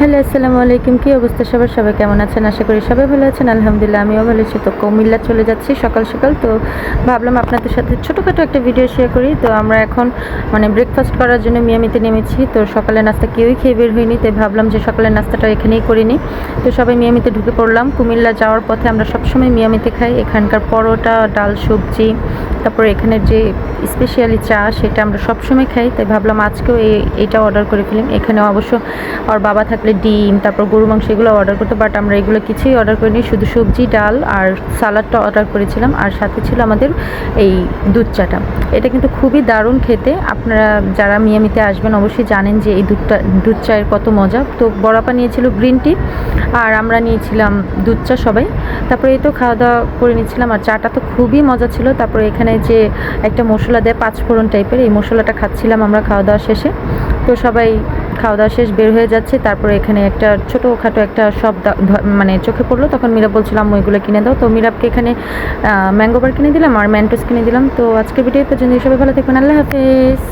Hello, আসসালামু আলাইকুম। কী অবস্থা সবার? সবাই কেমন আছেন? আশা করি সবাই ভালো আছেন। আলহামদুলিল্লাহ, আমিও ভালো আছি। তো কুমিল্লা চলে যাচ্ছি সকাল সকাল। তো ভাবলাম আপনাদের সাথে ছোটোখাটো একটা ভিডিও শেয়ার করি। তো আমরা এখন মানে ব্রেকফাস্ট করার জন্য মিয়ামিতে নেমেছি। তো সকালের নাস্তা কেউই খেয়ে বের হয়নি। তাই ভাবলাম যে সকালের নাস্তাটা এখানেই করে নিই। তো সবাই মিয়ামিতে ঢুকে পড়লাম। কুমিল্লা যাওয়ার পথে আমরা সবসময় মিয়ামিতে খাই। এখানকার পরোটা, ডাল, সবজি, তারপর এখানের যে স্পেশালি চা সেটা আমরা সবসময় খাই, তাই ভাবলাম আজকেও এই, এইটা অর্ডার করে ফেলি। এখানে অবশ্য আর বাবা থাকলে ডিম, তারপর গরু মাংস এগুলো অর্ডার করতো বাট আমরা এগুলো কিছুই অর্ডার করিনি, শুধু সবজি, ডাল আর সালাডটা অর্ডার করেছিলাম, আর সাথে ছিল আমাদের এই দুধ চাটা। এটা কিন্তু খুবই দারুণ খেতে। আপনারা যারা মিয়ামিতে আসবেন অবশ্যই জানেন যে এই দুধটা, দুধ চায়ের কত মজা। তো বড়াপা নিয়েছিল গ্রিন টি, আর আমরা নিয়েছিলাম দুধ চা সবাই। তারপরে এই তো খাওয়া দাওয়া করে নিয়েছিলাম আর চাটা তো খুবই মজা ছিল। তারপরে এখানে যে একটা মশলা দেয় পাঁচফোড়ন টাইপের এই মশলাটা খাচ্ছিলাম আমরা খাওয়া দাওয়া শেষে। তো সবাই খাওয়া দাওয়া শেষ বের হয়ে যাচ্ছে, তারপরে এখানে একটা ছোটোখাটো একটা সব মানে চোখে পড়ল, তখন মিরাব বলছিলাম ওইগুলো কিনে দাও। তো মীরাবকে এখানে ম্যাঙ্গোবার কিনে দিলাম আর ম্যান্টোস কিনে দিলাম। তো আজকের ভিডিও পর্যন্ত সবাই ভালো থাকবেন, আল্লাহ হাফেজ।